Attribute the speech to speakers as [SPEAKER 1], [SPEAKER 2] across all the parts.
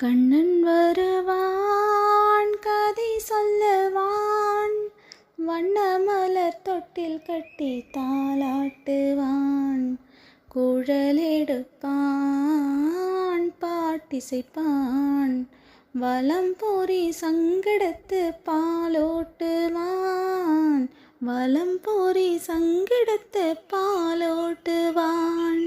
[SPEAKER 1] கண்ணன் வருவான் கதை சொல்லுவான் வண்ணமலர் தொட்டில் கட்டி தாளாட்டுவான் குழலெடுப்பான் பாட்டிசைப்பான் வலம் பொறி சங்கடத்து பாலோட்டுவான் வலம் பொறி சங்கடத்து பாலோட்டுவான்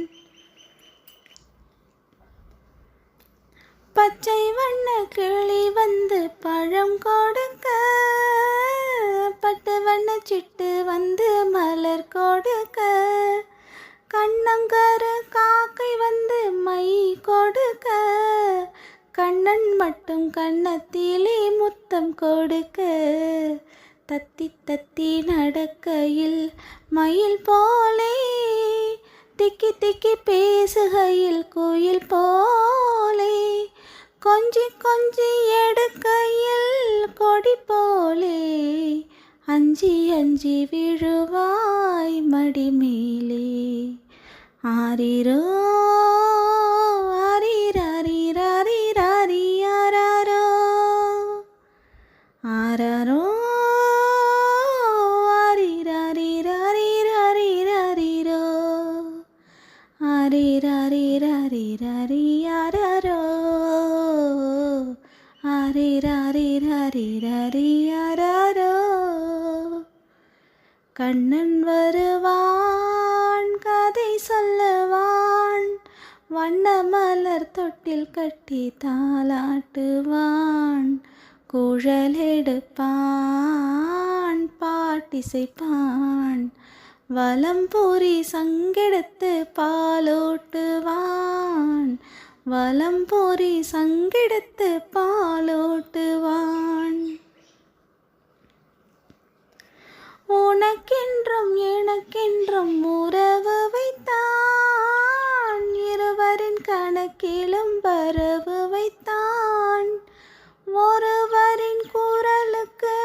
[SPEAKER 1] பச்சை வண்ண கிளி வந்து பழம் கொடுக்க பட்டு வண்ண சிட்டு வந்து மலர் கொடுக்க கண்ணங்கரு காக்கை வந்து மை கொடுக்க கண்ணன் மட்டும் கண்ணத்திலே முத்தம் கொடுக்க. தத்தி தத்தி நடக்கையில் மயில் போலே. திக்கி திக்கி பேசுகையில் கோயில் போலே. கொஞ்சி கொஞ்சி எடுக்கையில் மடி போலே அஞ்சி அஞ்சி விழுவாய் மடி மேலே ஆரிரோ ரே ரே ரே ஆரிராரிராரிராரியாரோ கண்ணன் வருவான் கதை சொல்லுவான் வண்ண மலர் தொட்டில் கட்டி தாளாட்டுவான் குழல் எடுப்பான் பாட்டிசைப்பான் வலம் பொறி சங்கெடுத்து பாலோட்டுவான் வலம் போரி சங்கெடுத்து பாலோட்டுவான் உனக்கென்றும் எனக்கென்றும் உறவு வைத்தான். இருவரின் கணக்கிலும் வரவு வைத்தான். ஒருவரின் குரலுக்கு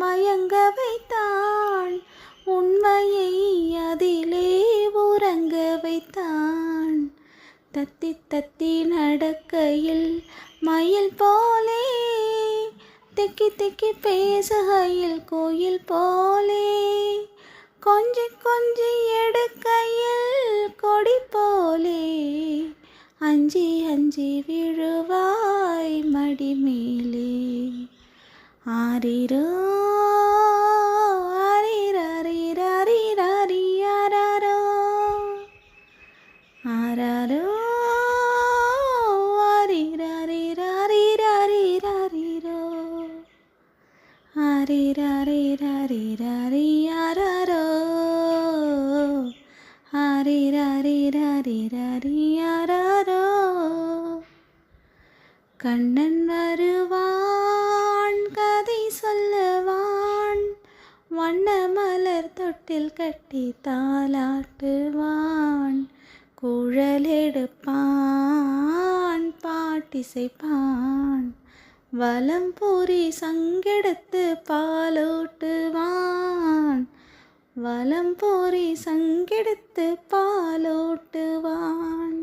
[SPEAKER 1] மயங்க வைத்தான். உண்மையை அதிலே உறங்க வைத்தான். தத்தி தத்தி நடக்கையில் மயில் போலே திக்கி திக்கி பேசுகையில் கோயில் போலே. கொஞ்சி கொஞ்சி எடுக்கையில் கொடி போலே. அஞ்சி அஞ்சி விழுவாய் மடிமேலே மேலே. ஆரிராரிராரிராரியாரோ கண்ணன் வருவான் கதை சொல்லுவான் வண்ண மலர் தொட்டில் கட்டி தாளாட்டுவான் குழல் எடுப்பான் பாட்டிசைப்பான் வலம் பூரி சங்கெடுத்து பாலோட்டுவான் வலம் போரி சங்கெடுத்து பாலோட்டுவான்.